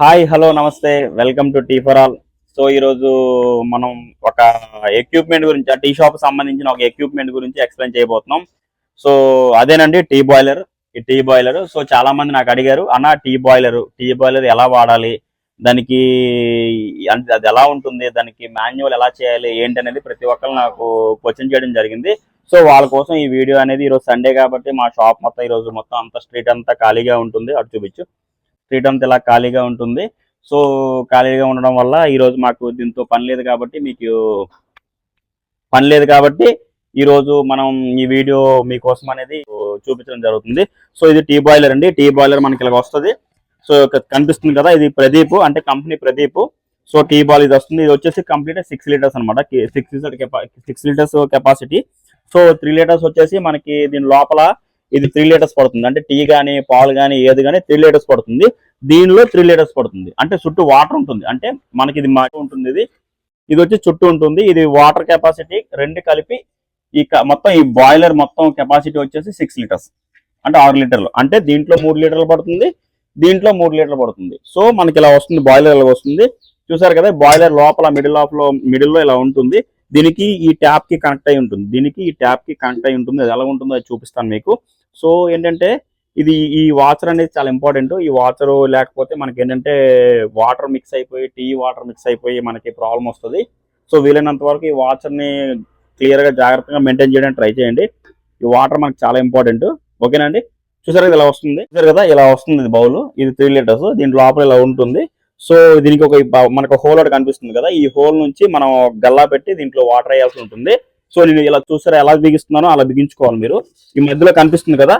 Hi hello నమస్తే. Welcome to tea for all. So ఈరోజు మనం ఒక ఎక్విప్మెంట్ గురించి ఆ టీ షాప్ సంబంధించిన ఒక ఎక్విప్మెంట్ గురించి ఎక్స్ప్లెయిన్ చేయబోతున్నాం. సో అదేనండి టీ బాయిలర్. ఈ టీ బాయిలర్ సో చాలా మంది నాకు అడిగారు అన్న టీ బాయిలర్ టీ బాయిలర్ ఎలా వాడాలి? దానికి అది ఎలా ఉంటుంది? దానికి మాన్యువల్ ఎలా చేయాలి? ఏంటి? అనేది ప్రతి ఒక్కరు నాకు క్వశ్చన్ చేయడం జరిగింది. సో వాళ్ళ కోసం ఈ వీడియో అనేది ఈరోజు సండే కాబట్టి మా షాప్ మొత్తం ఈరోజు మొత్తం అంతా స్ట్రీట్ అంతా ఖాళీగా ఉంటుంది. అటు చూపించు. స్ట్రీట్ ఇలా ఖాళీగా ఉంటుంది. సో ఖాళీగా ఉండడం వల్ల ఈరోజు మాకు దీంతో పని లేదు కాబట్టి మీకు పని లేదు కాబట్టి ఈ రోజు మనం ఈ వీడియో మీకోసం అనేది చూపించడం జరుగుతుంది. సో ఇది టీ బాయిలర్ అండి. టీ బాయిలర్ మనకి ఇలా వస్తుంది. సో కనిపిస్తుంది కదా ఇది ప్రదీప్ అంటే company Pradeep. So tea ball ఇది వస్తుంది. ఇది వచ్చేసి కంప్లీట్ సిక్స్ లీటర్స్ అనమాట six litre six litres capacity. So three litres వచ్చేసి మనకి దీని లోపల ఇది త్రీ లీటర్స్ పడుతుంది. అంటే టీ కానీ పాలు కానీ ఏది కానీ త్రీ లీటర్స్ పడుతుంది. దీనిలో త్రీ లీటర్స్ పడుతుంది. అంటే చుట్టూ వాటర్ ఉంటుంది. అంటే మనకి ఇది ఉంటుంది ఇది. ఇది వచ్చి చుట్టూ ఉంటుంది. ఇది వాటర్ కెపాసిటీ రెండు కలిపి ఈ క- మొత్తం ఈ బాయిలర్ మొత్తం కెపాసిటీ వచ్చేసి సిక్స్ లీటర్స్ అంటే ఆరు లీటర్లు. అంటే దీంట్లో మూడు లీటర్లు పడుతుంది. దీంట్లో మూడు లీటర్లు పడుతుంది. సో మనకి ఇలా వస్తుంది బాయిలర్ ఇలా వస్తుంది. చూసారు కదా బాయిలర్ లోపల మిడిల్ ఆఫ్లో మిడిల్లో ఇలా ఉంటుంది. దీనికి ఈ ట్యాప్కి కనెక్ట్ అయి ఉంటుంది. దీనికి ఈ ట్యాప్కి కనెక్ట్ అయి ఉంటుంది. అది ఎలా ఉంటుందో అది చూపిస్తాను మీకు. సో ఏంటంటే ఇది ఈ వాచర్ అనేది చాలా ఇంపార్టెంట్. ఈ వాచర్ లేకపోతే మనకి ఏంటంటే వాటర్ మిక్స్ అయిపోయి టీ వాటర్ మిక్స్ అయిపోయి మనకి ప్రాబ్లం వస్తుంది. సో వీలైనంత వరకు ఈ వాచర్ని క్లియర్గా జాగ్రత్తగా మెయింటైన్ చేయడానికి ట్రై చేయండి. ఈ వాటర్ మనకి చాలా ఇంపార్టెంట్. ఓకేనండి చూసారు ఇలా వస్తుంది. చూసారు కదా ఇలా వస్తుంది ఇది బౌల్. ఇది త్రీ లీటర్స్. దీని లోపల ఇలా ఉంటుంది. సో దీనికి ఒక మనకు హోల్ ఒకటి కనిపిస్తుంది కదా ఈ హోల్ నుంచి మనం గల్లా పెట్టి దీంట్లో వాటర్ వేయాల్సి ఉంటుంది. సో నేను ఇలా చూసారా ఎలా బిగిస్తున్నానో అలా బిగించుకోవాలి మీరు. ఈ మధ్యలో కనిపిస్తుంది కదా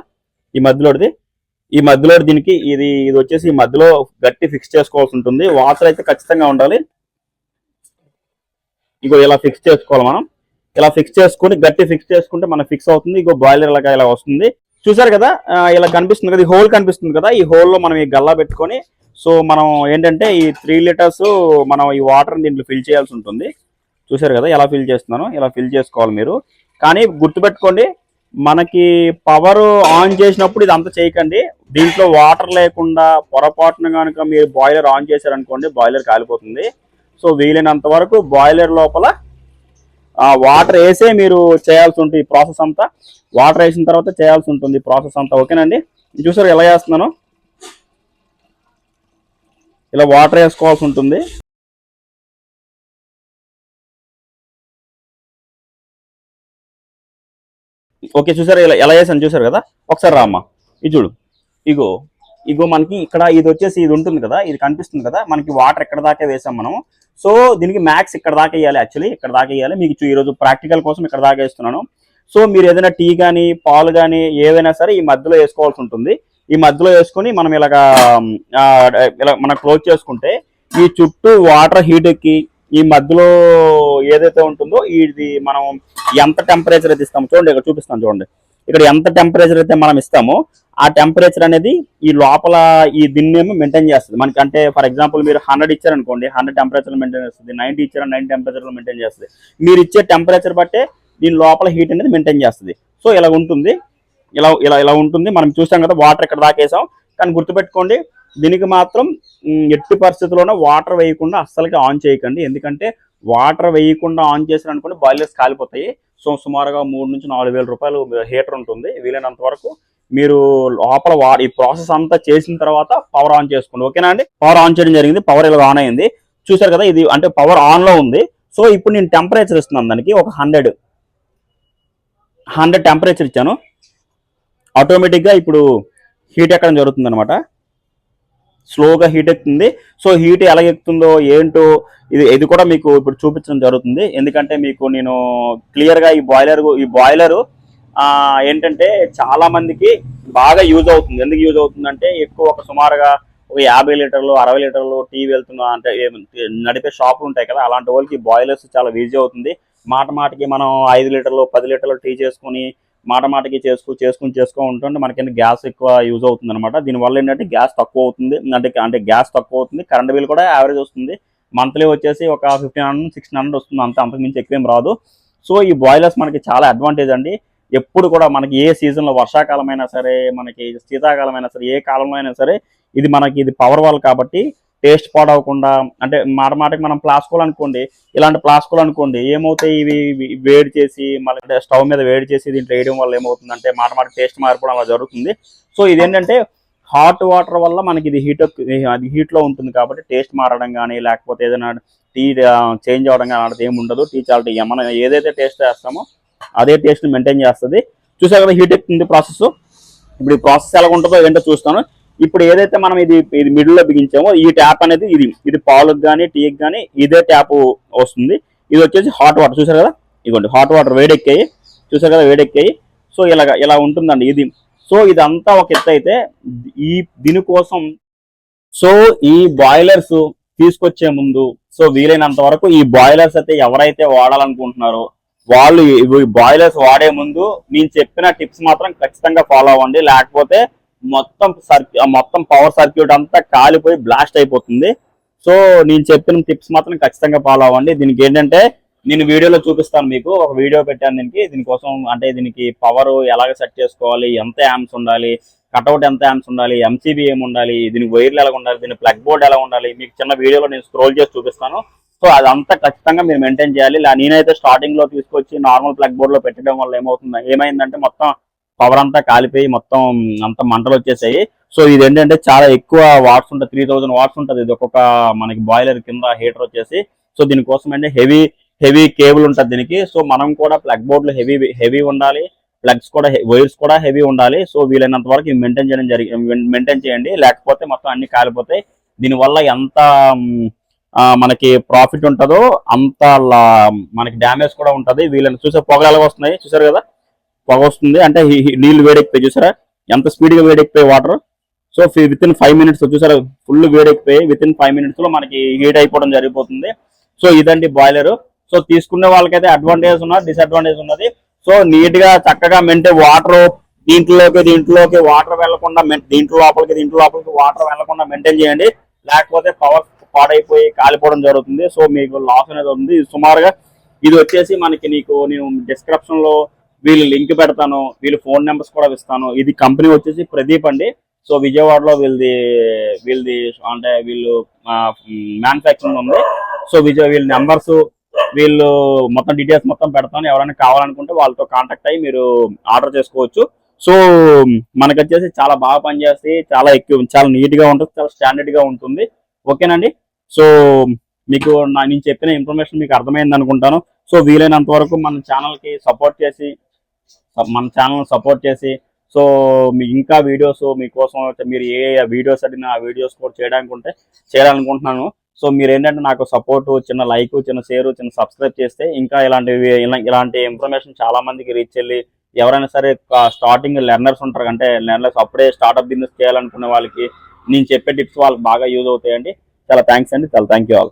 ఈ మధ్యలోది ఈ మధ్యలో దీనికి ఇది ఇది వచ్చేసి ఈ మధ్యలో గట్టి ఫిక్స్ చేసుకోవాల్సి ఉంటుంది. వాటర్ అయితే ఖచ్చితంగా ఉండాలి. ఇగో ఇలా ఫిక్స్ చేసుకోవాలి మనం. ఇలా ఫిక్స్ చేసుకుని గట్టి ఫిక్స్ చేసుకుంటే మనం ఫిక్స్ అవుతుంది. ఇగో బాయిలర్ లాగా ఇలా వస్తుంది. చూసారు కదా ఇలా కనిపిస్తుంది కదా ఈ హోల్ కనిపిస్తుంది కదా ఈ హోల్లో మనం ఈ గల్లా పెట్టుకొని సో మనం ఏంటంటే ఈ త్రీ లీటర్స్ మనం ఈ వాటర్ దీంట్లో ఫిల్ చేయాల్సి ఉంటుంది. చూసారు కదా ఎలా ఫిల్ చేస్తున్నాను ఇలా ఫిల్ చేసుకోవాలి మీరు. కానీ గుర్తుపెట్టుకోండి మనకి పవర్ ఆన్ చేసినప్పుడు ఇది అంత చేయకండి. దీంట్లో వాటర్ లేకుండా పొరపాటున కనుక మీరు బాయిలర్ ఆన్ చేశారనుకోండి బాయిలర్ కాలిపోతుంది. సో వీలైనంత వరకు బాయిలర్ లోపల వాటర్ వేసే మీరు చేయాల్సి ఉంటుంది ఈ ప్రాసెస్ అంతా. వాటర్ వేసిన తర్వాత చేయాల్సి ఉంటుంది ప్రాసెస్ అంతా. ఓకేనండి? చూసారు ఎలా చేస్తున్నాను? ఇలా వాటర్ వేసుకోవాల్సి ఉంటుంది. ఓకే చూసారు? ఇలా ఎలా చేశాను? చూసారు కదా? ఒకసారి రామ్మా. ఇది చూడు. ఇగో. ఇగో మనకి ఇక్కడ ఇది వచ్చేసి ఇది ఉంటుంది కదా? ఇది కనిపిస్తుంది కదా? మనకి వాటర్ ఎక్కడ దాకా వేసాం మనం సో దీనికి మ్యాక్స్ ఇక్కడ దాకా వేయాలి యాక్చువల్లీ ఇక్కడ దాకా వేయాలి. మీకు ఈరోజు ప్రాక్టికల్ కోసం ఇక్కడ దాకా వేస్తున్నాను. సో మీరు ఏదైనా టీ కానీ పాలు కానీ ఏదైనా సరే ఈ మధ్యలో వేసుకోవాల్సి ఉంటుంది. ఈ మధ్యలో వేసుకొని మనం ఇలాగా ఇలా మనం క్లోజ్ చేసుకుంటే ఈ చుట్టూ వాటర్ హీట్ ఎక్కి ఈ మధ్యలో ఏదైతే ఉంటుందో ఇది మనం ఎంత టెంపరేచర్ అయితే ఇస్తామో చూడండి ఇక్కడ చూపిస్తాను చూడండి. ఇక్కడ ఎంత టెంపరేచర్ అయితే మనం ఇస్తామో ఆ టెంపరేచర్ అనేది ఈ లోపల ఈ దీన్ని మెయింటైన్ చేస్తుంది. మనకి అంటే ఫర్ ఎగ్జాంపుల్ మీరు హండ్రెడ్ ఇచ్చారనుకోండి హండ్రెడ్ టెంపరేచర్ మెయింటైన్ చేస్తుంది నైన్టీ ఇచ్చారు నైన్టీ టెంపరేచర్ మెయింటైన్ చేస్తుంది. మీరు ఇచ్చే టెంపరేచర్ బట్టే దీని లోపల హీట్ అనేది మెయింటైన్ చేస్తుంది. సో ఇలా ఉంటుంది. ఇలా ఇలా ఇలా ఉంటుంది. మనం చూసాం కదా వాటర్ ఇక్కడ దాకేసాం. కానీ గుర్తుపెట్టుకోండి దీనికి మాత్రం ఎట్టి పరిస్థితుల్లోనూ వాటర్ వేయకుండా అస్సలకి ఆన్ చేయకండి. ఎందుకంటే వాటర్ వేయకుండా ఆన్ చేసిన అనుకోండి బాయిలర్స్ కాలిపోతాయి. సో సుమారుగా మూడు నుంచి నాలుగు వేల రూపాయలు హీటర్ ఉంటుంది. వీలైనంత వరకు మీరు లోపల వా ఈ ప్రాసెస్ అంతా చేసిన తర్వాత పవర్ ఆన్ చేసుకోండి. ఓకేనా అండి? పవర్ ఆన్ చేయడం జరిగింది. పవర్ ఇలా ఆన్ అయింది. చూసారు కదా ఇది అంటే పవర్ ఆన్లో ఉంది. సో ఇప్పుడు నేను టెంపరేచర్ ఇస్తున్నాను దానికి. ఒక హండ్రెడ్ హండ్రెడ్ టెంపరేచర్ ఇచ్చాను. ఆటోమేటిక్గా ఇప్పుడు హీట్ ఎక్కడం జరుగుతుంది అనమాట స్లోగా హీట్ ఎక్కుతుంది. సో హీట్ ఎలా ఎక్కుతుందో ఏంటో ఇది ఇది కూడా మీకు ఇప్పుడు చూపించడం జరుగుతుంది. ఎందుకంటే మీకు నేను క్లియర్గా ఈ బాయిలర్ ఈ బాయిలర్ ఏంటంటే చాలా మందికి బాగా యూజ్ అవుతుంది. ఎందుకు యూజ్ అవుతుందంటే ఎక్కువ ఒక సుమారుగా ఒక యాభై లీటర్లు అరవై లీటర్లు టీ వెళ్తున్న అంటే నడిపే షాపులు ఉంటాయి కదా అలాంటి వాళ్ళకి బాయిలర్స్ చాలా ఈజీ అవుతుంది. మాట మాటకి మనం ఐదు లీటర్లు పది లీటర్లు టీ చేసుకుని మాట మాటకి చేసుకు చేసుకుని చేసుకో ఉంటుంటే మనకి గ్యాస్ ఎక్కువ యూజ్ అవుతుంది అనమాట దీనివల్ల ఏంటంటే గ్యాస్ తక్కువ అవుతుంది. అంటే అంటే గ్యాస్ తక్కువ అవుతుంది. కరెంట్ బిల్ కూడా యావరేజ్ వస్తుంది. మంత్లీ వచ్చేసి ఒక ఫిఫ్టీన్ హండ్రెడ్ సిక్స్టీన్ హండ్రెడ్ వస్తుంది. అంత అంతకుమించి ఎక్కువేం రాదు. సో ఈ బాయిలర్స్ మనకి చాలా అడ్వాంటేజ్ అండి. ఎప్పుడు కూడా మనకి ఏ సీజన్లో వర్షాకాలం అయినా సరే మనకి శీతాకాలం అయినా సరే ఏ కాలంలో అయినా సరే ఇది మనకి ఇది పవర్ వాల్ కాబట్టి టేస్ట్ పాడవకుండా అంటే మాట మాటకి మనం ప్లాస్కోలు అనుకోండి ఇలాంటి ప్లాస్కోలు అనుకోండి ఏమవుతాయి? ఇవి వేడి చేసి మళ్ళీ స్టవ్ మీద వేడి చేసి దీంట్లో వేయడం వల్ల ఏమవుతుందంటే మాట మాట టేస్ట్ మారిపోవడం అలా జరుగుతుంది. సో ఇదేంటంటే హాట్ వాటర్ వల్ల మనకి ఇది హీట్ అది హీట్లో లో ఉంటుంది కాబట్టి టేస్ట్ మారడం కానీ లేకపోతే ఏదైనా టీ చేంజ్ అవ్వడం కానీ అలాంటిది ఏమి ఉండదు. టీ చాలా టీ. మనం ఏదైతే టేస్ట్ చేస్తామో అదే టేస్ట్ మెయింటైన్ చేస్తుంది. చూసా కదా హీట్ ఎక్కుతుంది ప్రాసెస్ ఇప్పుడు ఈ ప్రాసెస్ ఎలా ఉంటుందో ఏంటో చూస్తాను. ఇప్పుడు ఏదైతే మనం ఇది ఇది మిడిల్లో బిగించామో ఈ ట్యాప్ అనేది ఇది ఇది పాలకు కానీ టీకి కానీ ఇదే ట్యాప్ వస్తుంది. ఇది వచ్చేసి హాట్ వాటర్ చూసారు కదా? ఇదిగోండి హాట్ వాటర్ వేడెక్కాయి. చూసారు కదా? వేడెక్కాయి. సో ఇలాగ ఇలా ఉంటుందండి ఇది. సో ఇదంతా ఒక ఎత్తు అయితే ఈ దీనికోసం సో ఈ బాయిలర్స్ తీసుకొచ్చే ముందు సో వీలైనంత వరకు ఈ బాయిలర్స్ అయితే ఎవరైతే వాడాలనుకుంటున్నారో వాళ్ళు బాయిలర్స్ వాడే ముందు నేను చెప్పిన టిప్స్ మాత్రం ఖచ్చితంగా ఫాలో అవ్వండి. లేకపోతే మొత్తం సర్క్యూ మొత్తం పవర్ సర్క్యూట్ అంతా కాలిపోయి బ్లాస్ట్ అయిపోతుంది. సో నేను చెప్పిన టిప్స్ మాత్రం ఖచ్చితంగా ఫాలో అవ్వండి. దీనికి ఏంటంటే నేను వీడియోలో చూపిస్తాను మీకు. ఒక వీడియో పెట్టాను దీనికి. దీనికోసం అంటే దీనికి పవర్ ఎలాగ సెట్ చేసుకోవాలి ఎంత యామ్స్ ఉండాలి కట్అవుట్ ఎంత యామ్స్ ఉండాలి ఎంసీబీ ఏమి ఉండాలి దీనికి వైర్లు ఎలా ఉండాలి దీని ప్లగ్ బోర్డ్ ఎలా ఉండాలి మీకు చిన్న వీడియోలో నేను స్క్రోల్ చేసి చూపిస్తాను. సో అదంతా ఖచ్చితంగా మీరు మెయింటైన్ చేయాలి. నేనైతే స్టార్టింగ్లో తీసుకొచ్చి నార్మల్ ప్లగ్ బోర్డ్లో పెట్టడం వల్ల ఏమవుతుంది ఏమైందంటే మొత్తం పవర్ అంతా కాలిపోయి మొత్తం అంత మంటలు వచ్చేసాయి. సో ఇది ఏంటంటే చాలా ఎక్కువ వాట్స్ ఉంటుంది త్రీ థౌసండ్ వాట్స్ ఉంటుంది. ఇది ఒక్కొక్క మనకి బాయిలర్ కింద హీటర్ వచ్చేసి. సో దీనికోసం అంటే హెవీ హెవీ కేబుల్ ఉంటుంది దీనికి. సో మనం కూడా ప్లగ్ బోర్డులు హెవీ హెవీ ఉండాలి. ప్లగ్స్ కూడా వైర్స్ కూడా హెవీ ఉండాలి. సో వీలైనంత వరకు మెయింటైన్ చేయడం జరిగి మెయింటైన్ చేయండి. లేకపోతే మొత్తం అన్ని కాలిపోతాయి. దీనివల్ల ఎంత మనకి ప్రాఫిట్ ఉంటుందో అంత లా- మనకి డ్యామేజ్ కూడా ఉంటుంది. వీళ్ళని చూసే పొగలు వస్తున్నాయి? చూసారు కదా? పొగ వస్తుంది అంటే నీళ్ళు వేడెక్కిపోయి చూసారా? ఎంత స్పీడ్గా వేడెక్కిపోయి water? So within five minutes చూసారా? ఫుల్ వేడెక్కిపోయి విత్ ఇన్ ఫైవ్ మినిట్స్లో మనకి హీట్ అయిపోవడం జరిగిపోతుంది. సో ఇదండి బాయిలర్. సో తీసుకునే వాళ్ళకైతే అడ్వాంటేజ్ ఉన్నది డిసడ్వాంటేజ్ ఉన్నది. సో నీట్గా చక్కగా మెంటే వాటర్ దీంట్లోకి దీంట్లోకి వాటర్ వెళ్ళకుండా దీంట్లో లోపలికి దీంట్లో లోపలికి వాటర్ వెళ్ళకుండా మెయింటైన్ చేయండి. లేకపోతే పవర్ పాడైపోయి కాలిపోవడం జరుగుతుంది. సో మీకు లాస్ అనేది ఉంది. ఇది సుమారుగా ఇది వచ్చేసి మనకి నీకు నేను డిస్క్రిప్షన్లో వీళ్ళు లింక్ పెడతాను వీళ్ళు ఫోన్ నెంబర్స్ కూడా ఇస్తాను. ఇది కంపెనీ వచ్చేసి ప్రదీప్ అండి. సో విజయవాడలో వీళ్ళది వీళ్ళది అంటే వీళ్ళు మ్యానుఫ్యాక్చరింగ్ ఉంది. సో విజయ్ వీళ్ళ నెంబర్స్ వీళ్ళు మొత్తం డీటెయిల్స్ మొత్తం పెడతాను. ఎవరైనా కావాలనుకుంటే వాళ్ళతో కాంటాక్ట్ అయ్యి మీరు ఆర్డర్ చేసుకోవచ్చు. సో మనకు వచ్చేసి చాలా బాగా పనిచేసి చాలా ఎక్కువ చాలా నీట్గా ఉంటుంది చాలా స్టాండర్డ్గా ఉంటుంది. ఓకేనండి? సో మీకు నా నేను చెప్పిన ఇన్ఫర్మేషన్ మీకు అర్థమైంది అనుకుంటాను సో వీలైనంత వరకు మన ఛానల్కి సపోర్ట్ చేసి మన ఛానల్ సపోర్ట్ చేసి సో మీ ఇంకా వీడియోస్ మీకోసం మీరు ఏ వీడియోస్ అడిగినా ఆ వీడియోస్ కూడా చేయడానికి ఉంటే చేయాలనుకుంటున్నాను. సో మీరు ఏంటంటే నాకు సపోర్ట్ చిన్న లైక్ చిన్న షేర్ చిన్న సబ్స్క్రైబ్ చేస్తే ఇంకా ఇలాంటివి ఇలా- ఇలాంటి ఇన్ఫర్మేషన్ చాలా మందికి రీచ్ వెళ్ళి ఎవరైనా సరే స్టార్టింగ్ లెర్నర్స్ ఉంటారు. అంటే లెర్నర్స్ అప్పుడే స్టార్ట్అప్ బిజినెస్ చేయాలనుకునే వాళ్ళకి నేను చెప్పే టిప్స్ వాళ్ళకి బాగా యూజ్ అవుతాయండి. చాలా థ్యాంక్స్ అండి. చాలా థ్యాంక్ యూ ఆల్